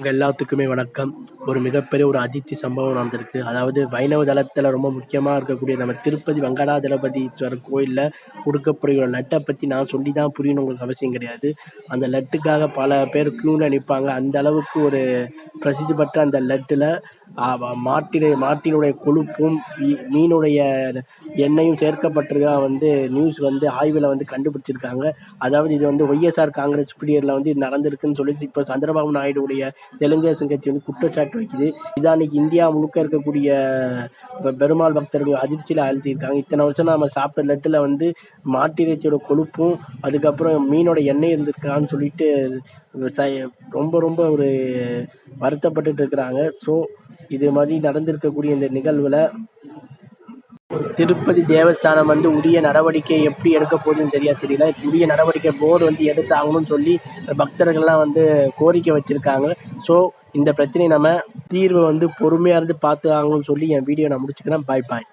உங்க எல்லாத்துக்குமே வணக்கம். ஒரு மிகப்பெரிய ஒரு அதிர்ச்சி சம்பவம் நடந்திருக்கு. அதாவது வைணவ தளத்தில் ரொம்ப முக்கியமாக இருக்கக்கூடிய நம்ம திருப்பதி வெங்கடாஜலபதீஸ்வரர் கோயிலில் கொடுக்கப்படுகிற லட்டை பற்றி நான் சொல்லி தான் புரியணும் உங்களுக்கு அவசியம் கிடையாது. அந்த லட்டுக்காக பல பேர் க்யூவில் நிற்பாங்க அந்த அளவுக்கு ஒரு பிரசித்தி பெற்ற அந்த லட்டில் மாட்டினுடைய மாட்டினுடைய கொழுப்பும் மீனுடைய எண்ணெயும் சேர்க்கப்பட்டிருக்கா வந்து நியூஸ் வந்து ஆய்வில் வந்து கண்டுபிடிச்சிருக்காங்க. அதாவது இது வந்து ஒய்எஸ்ஆர் காங்கிரஸ் பீரியடில் வந்து இது நடந்திருக்குன்னு சொல்லி இப்போ சந்திரபாபு நாயுடுடைய தெலுங்கு தேசம் கட்சி வந்து குற்றச்சாட்டு வைக்குது. இதான் இன்னைக்கு இந்தியா முழுக்க இருக்கக்கூடிய பெருமாள் பக்தர்கள் அதிர்ச்சியில் அழுத்தியிருக்காங்க. இத்தனை வருஷம் நம்ம சாப்பிட்ட லட்டில் வந்து மாட்டிறைச்சியோட கொழுப்பும் அதுக்கப்புறம் மீனோட எண்ணெய் இருந்திருக்கான்னு சொல்லிட்டு ரொம்ப ரொம்ப ஒரு வருத்தப்பட்டுட்டு இருக்கிறாங்க. ஸோ இது மாதிரி நடந்திருக்கக்கூடிய இந்த நிகழ்வில் திருப்பதி தேவஸ்தானம் வந்து உரிய நடவடிக்கை எப்படி எடுக்க போகுதுன்னு சரியாக தெரியல. உரிய நடவடிக்கை போர்டு வந்து எடுத்தாகணும்னு சொல்லி பக்தர்கள்லாம் வந்து கோரிக்கை வச்சுருக்காங்க. ஸோ இந்த பிரச்சனையை நம்ம தீர்வை வந்து பொறுமையாக இருந்து பார்த்து ஆகணும்னு சொல்லி என் வீடியோ நான் முடிச்சுக்கிறேன். பாய் பாய்